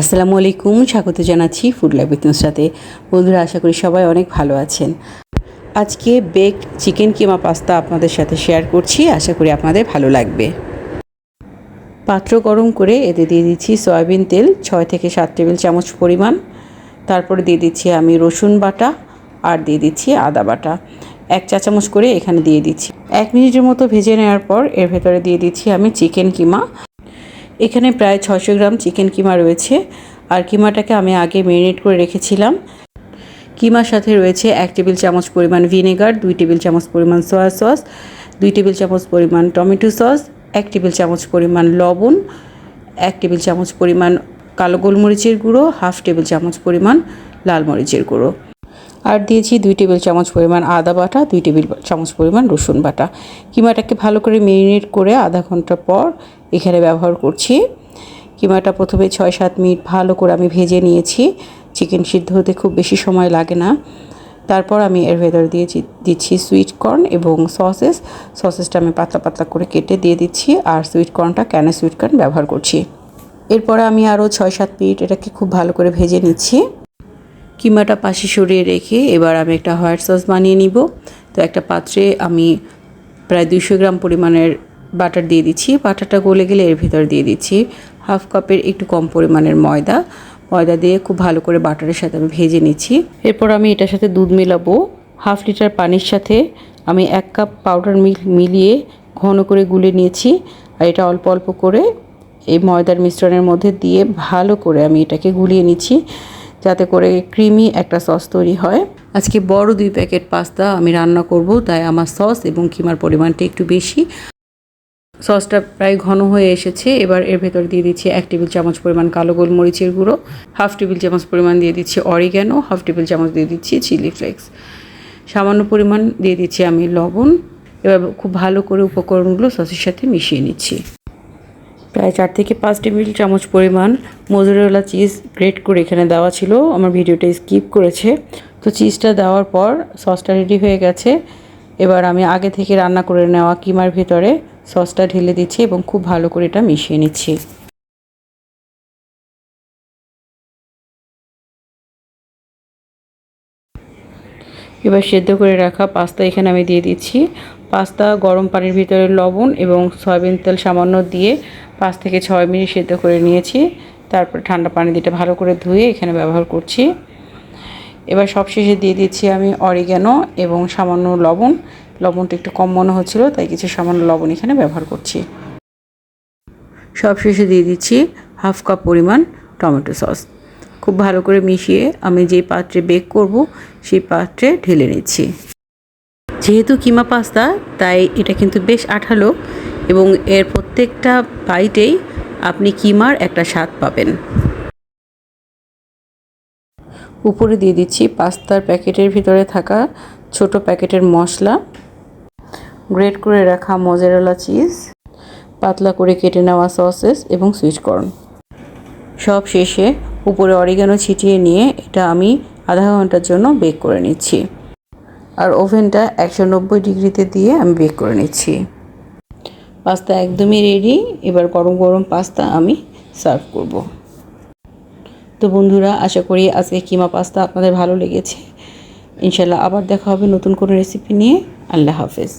আসসালামু আলাইকুম, স্বাগত জানাচ্ছি ফুড লাইফ উইথ সাথে বন্ধুরা, আশা করি সবাই অনেক ভালো আছেন। আজকে বেক চিকেন কিমা পাস্তা আপনাদের সাথে শেয়ার করছি, আশা করি আপনাদের ভালো লাগবে। পাত্র গরম করে এতে দিয়ে দিচ্ছি সয়াবিন তেল, ছয় থেকে সাত টেবিল চামচ পরিমাণ। তারপরে দিয়ে দিচ্ছি আমি রসুন বাটা আর দিয়ে দিচ্ছি আদা বাটা। এক চা চামচ করে এখানে দিয়ে দিচ্ছি। এক মিনিটের মতো ভেজে নেওয়ার পর এর ভেতরে দিয়ে দিচ্ছি আমি চিকেন কিমা। এখানে প্রায় ছশো গ্রাম চিকেন কিমা রয়েছে। আর কিমাটাকে আমি আগে ম্যারিনেট করে রেখেছিলাম। কিমার সাথে রয়েছে এক টেবিল চামচ পরিমাণ ভিনেগার দুই টেবিল চামচ পরিমাণ সয়া সস দুই টেবিল চামচ পরিমাণ টমেটো সস এক টেবিল চামচ পরিমাণ লবণ, এক টেবিল চামচ পরিমাণ কালো গোলমরিচের গুঁড়ো, হাফ টেবিল চামচ পরিমাণ লাল মরিচের গুঁড়ো। আর দিয়েছি দুই টেবিল চামচ পরিমাণ আদা বাটা, দুই টেবিল চামচ পরিমাণ রসুন বাটা। কিমাটাকে ভালো করে মেরিনেট করে আধা ঘণ্টা পর এখানে ব্যবহার করছি। কিমাটা প্রথমে ছয় সাত মিনিট ভালো করে আমি ভেজে নিয়েছি। চিকেন সিদ্ধ হতে খুব বেশি সময় লাগে না। তারপর আমি এর ভেতর দিয়ে দিচ্ছি সুইট কর্ন এবং সসেস সসেসটা আমি পাতলা পাতলা করে কেটে দিয়ে দিচ্ছি আর সুইট কর্নটা ক্যানে সুইট কর্ন ব্যবহার করছি। এরপরে আমি আরও ছয় সাত মিনিট এটাকে খুব ভালো করে ভেজে নিচ্ছি। কিমাটা পাশে সরিয়ে রেখে এবার আমি একটা হোয়াইট সস বানিয়ে নিব। তো একটা পাত্রে আমি প্রায় দুশো গ্রাম পরিমাণের বাটার দিয়ে দিচ্ছি। বাটারটা গলে গেলে এর ভিতর দিয়ে দিচ্ছি হাফ কাপের একটু কম পরিমাণের ময়দা। ময়দা দিয়ে খুব ভালো করে বাটারের সাথে আমি ভেজে নিচ্ছি। এরপর আমি এটার সাথে দুধ মেলাবো। হাফ লিটার পানির সাথে আমি এক কাপ পাউডার মিল্ক মিলিয়ে ঘন করে গুলে নিয়েছি। আর এটা অল্প অল্প করে এই ময়দার মিশ্রণের মধ্যে দিয়ে ভালো করে আমি এটাকে গুলিয়ে নিচ্ছি। যাতে করে ক্রিমি একটা সস তৈরি হয়। আজকে বড় দুই প্যাকেট পাস্তা আমি রান্না করব, তাই আমার সস এবং কিমার পরিমাণটা একটু বেশি। সসটা প্রায় ঘন হয়ে এসেছে, এবার এর ভেতর দিয়ে দিচ্ছি এক টেবিল চামচ পরিমাণ কালো গোলমরিচের গুঁড়ো, হাফ টেবিল চামচ পরিমাণ দিয়ে দিচ্ছি অরিগ্যানো, হাফ টেবিল চামচ দিয়ে দিচ্ছি চিলি ফ্লেক্স। সামান্য পরিমাণ দিয়ে দিচ্ছি আমি লবণ। এবার খুব ভালো করে উপকরণগুলো সসের সাথে মিশিয়ে নিচ্ছি। প্রায় চার থেকে পাঁচ টেবিল চামচ পরিমাণ মজুরেলা চিজ গ্রেট করে এখানে দেওয়া ছিল। আমার ভিডিওটা স্কিপ করেছে। তো চিজটা দেওয়ার পর সসটা রেডি হয়ে গেছে। এবার আমি আগে থেকে রান্না করে নেওয়া কিমার ভিতরে সসটা ঢেলে দিচ্ছি এবং খুব ভালো করে এটা মিশিয়ে নিচ্ছি। এবার সেদ্ধ করে রাখা পাস্তা এখানে আমি দিয়ে দিচ্ছি। পাস্তা, গরম পানির ভিতরে লবণ এবং সয়াবিন তেল সামান্য দিয়ে পাঁচ থেকে ছয় মিনিট সেদ্ধ করে নিয়েছি। তারপর ঠান্ডা পানি দিয়ে ভালো করে ধুয়ে এখানে ব্যবহার করছি। এবার সবশেষে দিয়ে দিচ্ছি আমি অরিগ্যানো এবং সামান্য লবণ। লবণটা একটু কম মনে হচ্ছিল, তাই কিছু সামান্য লবণ এখানে ব্যবহার করছি। সবশেষে দিয়ে দিচ্ছি হাফ কাপ পরিমাণ টমেটো সস। খুব ভালো করে মিশিয়ে আমি যে পাত্রে বেক করব, সেই পাত্রে ঢেলে নিচ্ছি। যেহেতু কিমা পাস্তা, তাই এটা কিন্তু বেশ আঠালো এবং এর প্রত্যেকটা বাইটেই আপনি কিমার একটা স্বাদ পাবেন। উপরে দিয়ে দিচ্ছি পাস্তার প্যাকেটের ভিতরে থাকা ছোট প্যাকেটের মশলা, গ্রেট করে রাখা মজারেলা চিজ, পাতলা করে কেটে নেওয়া সসেস এবং সুইচ কর্ন। সব শেষে উপরে অরিগানো ছিটিয়ে নিয়ে এটা আমি আধা ঘণ্টার জন্য বেক করে নিচ্ছি। আর ওভেনটা একশো নব্বই ডিগ্রিতে দিয়ে আমি বেক করে নিচ্ছি। পাস্তা একদমই রেডি এবার গরম গরম পাস্তা আমি সার্ভ করব। তো বন্ধুরা, আশা করি আজকে কিমা পাস্তা আপনাদের ভালো লেগেছে। ইনশাল্লাহ আবার দেখা হবে নতুন কোনো রেসিপি নিয়ে। আল্লাহ হাফেজ।